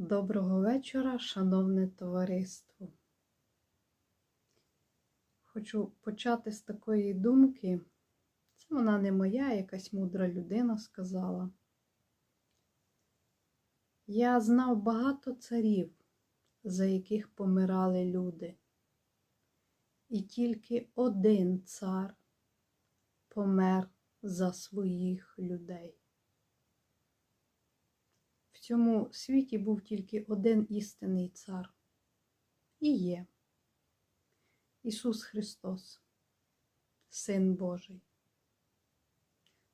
Доброго вечора, шановне товариство. Хочу почати з такої думки. Це вона не моя, якась мудра людина сказала. Я знав багато царів, за яких помирали люди. І тільки один цар помер за своїх людей. Цьому світі був тільки один істинний цар. І є Ісус Христос, Син Божий.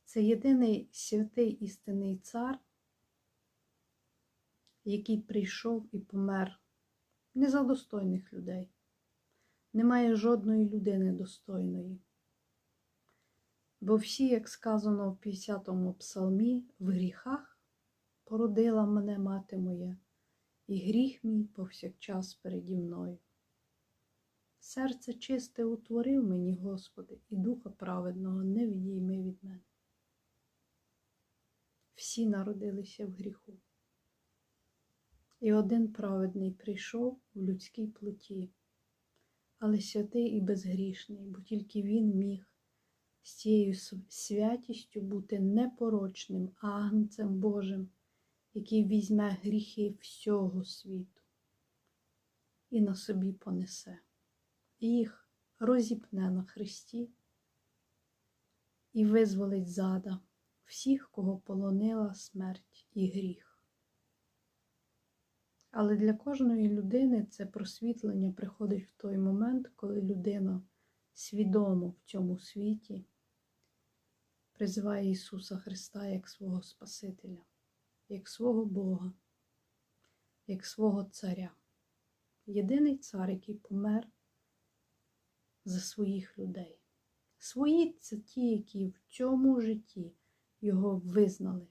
Це єдиний святий істинний цар, який прийшов і помер не за достойних людей. Немає жодної людини достойної. Бо всі, як сказано в 50-му псалмі, в гріхах породила мене мати моя, і гріх мій повсякчас переді мною. Серце чисте утворив мені, Господи, і духа праведного не відійми від мене. Всі народилися в гріху. І один праведний прийшов в людській плоті, але святий і безгрішний, бо тільки він міг з цією святістю бути непорочним агнцем Божим, який візьме гріхи всього світу і на собі понесе, їх розіпне на Христі і визволить зада всіх, кого полонила смерть і гріх. Але для кожної людини це просвітлення приходить в той момент, коли людина свідомо в цьому світі призиває Ісуса Христа як свого Спасителя, як свого Бога, як свого Царя. Єдиний цар, який помер за своїх людей. Свої це ті, які в цьому житті його визнали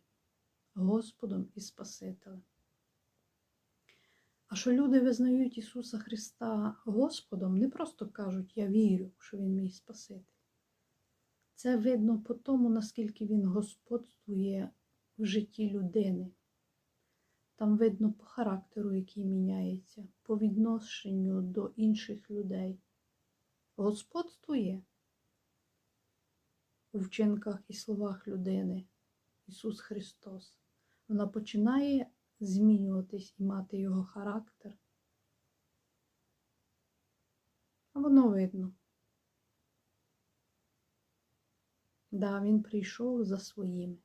Господом і Спасителем. А що люди визнають Ісуса Христа Господом, не просто кажуть, я вірю, що Він мій Спаситель. Це видно по тому, наскільки Він господствує в житті людини. Там видно по характеру, який міняється, по відношенню до інших людей. Господствує у вчинках і словах людини Ісус Христос. Вона починає змінюватись і мати його характер. Воно видно. Да, він прийшов за своїми.